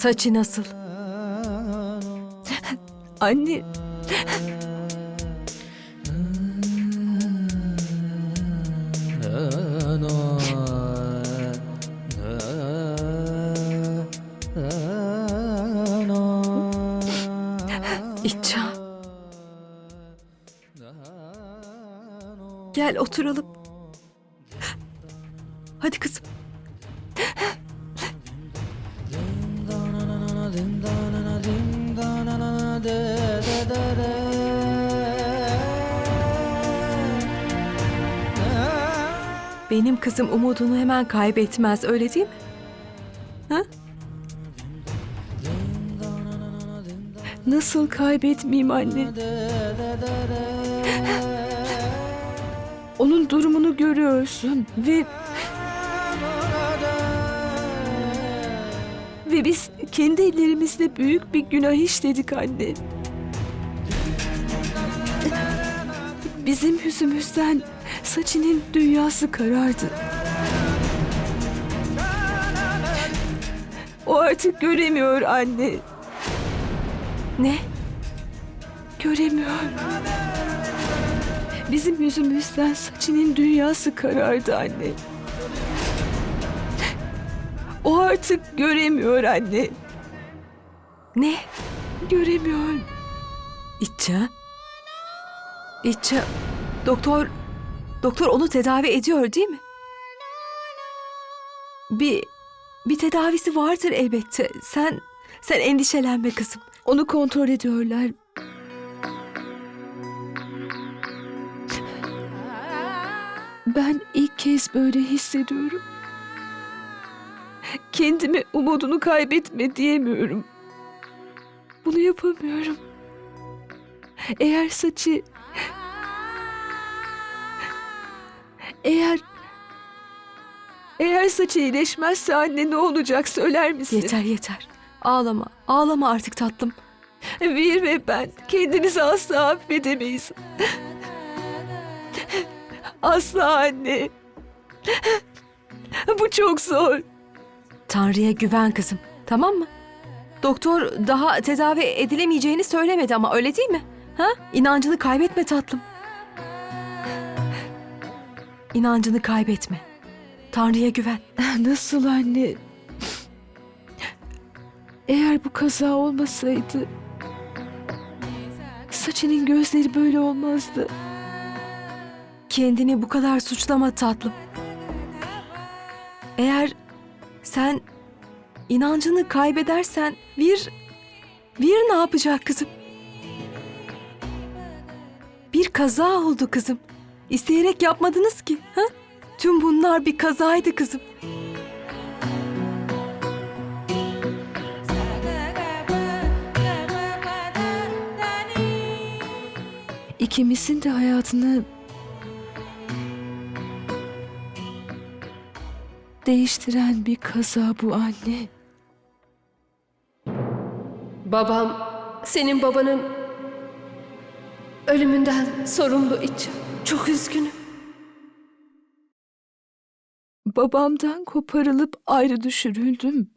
Saçı nasıl? Anne, İtça. Gel oturalım. Hadi kızım. Benim kızım umudunu hemen kaybetmez öyle değil mi? Ha? nasıl kaybetmeyeyim anne? Onun durumunu görüyorsun ve ve biz kendi ellerimizle büyük bir günah işledik anne. Bizim yüzümüzden Saçı'nın dünyası karardı. O artık göremiyor anne. Ne? Göremiyor. Bizim yüzümüzden Saçı'nın dünyası karardı anne. O artık göremiyor anne. Ne? Göremiyor. İtça? İtça, doktor, doktor onu tedavi ediyor değil mi? Bir, bir tedavisi vardır elbette. Sen, sen endişelenme kızım. Onu kontrol ediyorlar. Ben ilk kez böyle hissediyorum. Kendime umudunu kaybetme diyemiyorum. Bunu yapamıyorum. Eğer saçı... Eğer... Eğer saçı iyileşmezse anne ne olacak söyler misin? Yeter yeter. Ağlama, ağlama artık tatlım. Vir ve ben kendimizi asla affedemeyiz. Asla anne. Bu çok zor. Tanrı'ya güven kızım, tamam mı? Doktor daha tedavi edilemeyeceğini söylemedi ama öyle değil mi? Ha? İnancını kaybetme tatlım. İnancını kaybetme. Tanrı'ya güven. Nasıl anne? Eğer bu kaza olmasaydı Saçının gözleri böyle olmazdı. Kendini bu kadar suçlama tatlım. Eğer sen inancını kaybedersen bir bir ne yapacak kızım? Bir kaza oldu kızım. İsteyerek yapmadınız ki. Ha? Tüm bunlar bir kazaydı kızım. İkimizin de hayatını değiştiren bir kaza bu anne. Babam, senin babanın ölümünden sorumlu için çok üzgünüm. Babamdan koparılıp ayrı düşürüldüm.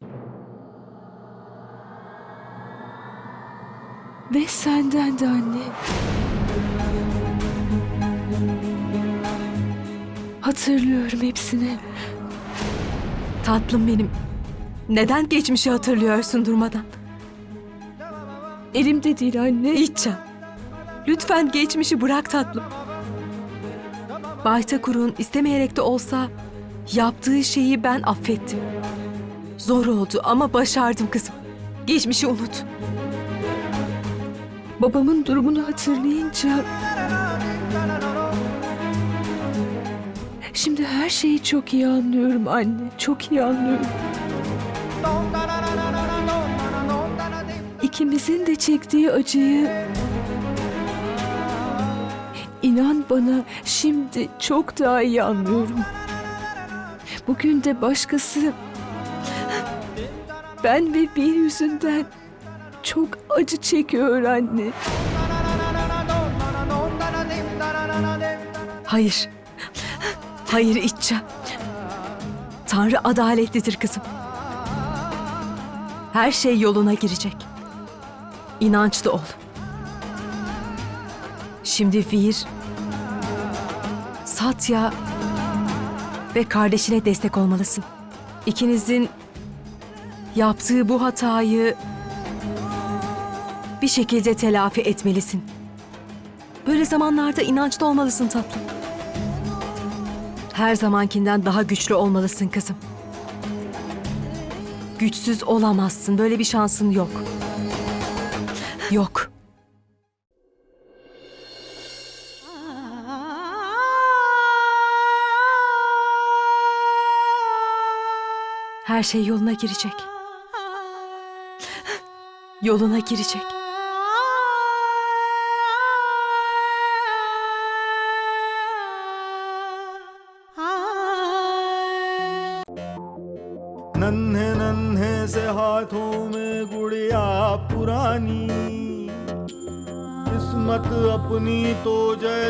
Ve senden de anne. Hatırlıyorum hepsini. Tatlım benim. Neden geçmişi hatırlıyorsun durmadan? Elimde değil anne. İçça. Lütfen geçmişi bırak tatlım. Baytakur'un istemeyerek de olsa yaptığı şeyi ben affettim. Zor oldu ama başardım kızım. Geçmişi unut. Babamın durumunu hatırlayınca... Şimdi her şeyi çok iyi anlıyorum anne. Çok iyi anlıyorum. İkimizin de çektiği acıyı... İnan bana şimdi çok daha iyi anlıyorum. Bugün de başkası... Ben ve bir yüzünden çok acı çekiyor anne. Hayır. Hayır İçça. Tanrı adaletlidir kızım. Her şey yoluna girecek. İnançlı ol. Şimdi Vir, Satya ve kardeşine destek olmalısın. İkinizin yaptığı bu hatayı bir şekilde telafi etmelisin. Böyle zamanlarda inançlı olmalısın tatlım. Her zamankinden daha güçlü olmalısın kızım. Güçsüz olamazsın. Böyle bir şansın yok. Yok. Her şey yoluna girecek. Yoluna girecek. नन्हे नन्हे से हाथों में गुड़िया पुरानी किस्मत अपनी तो जैसे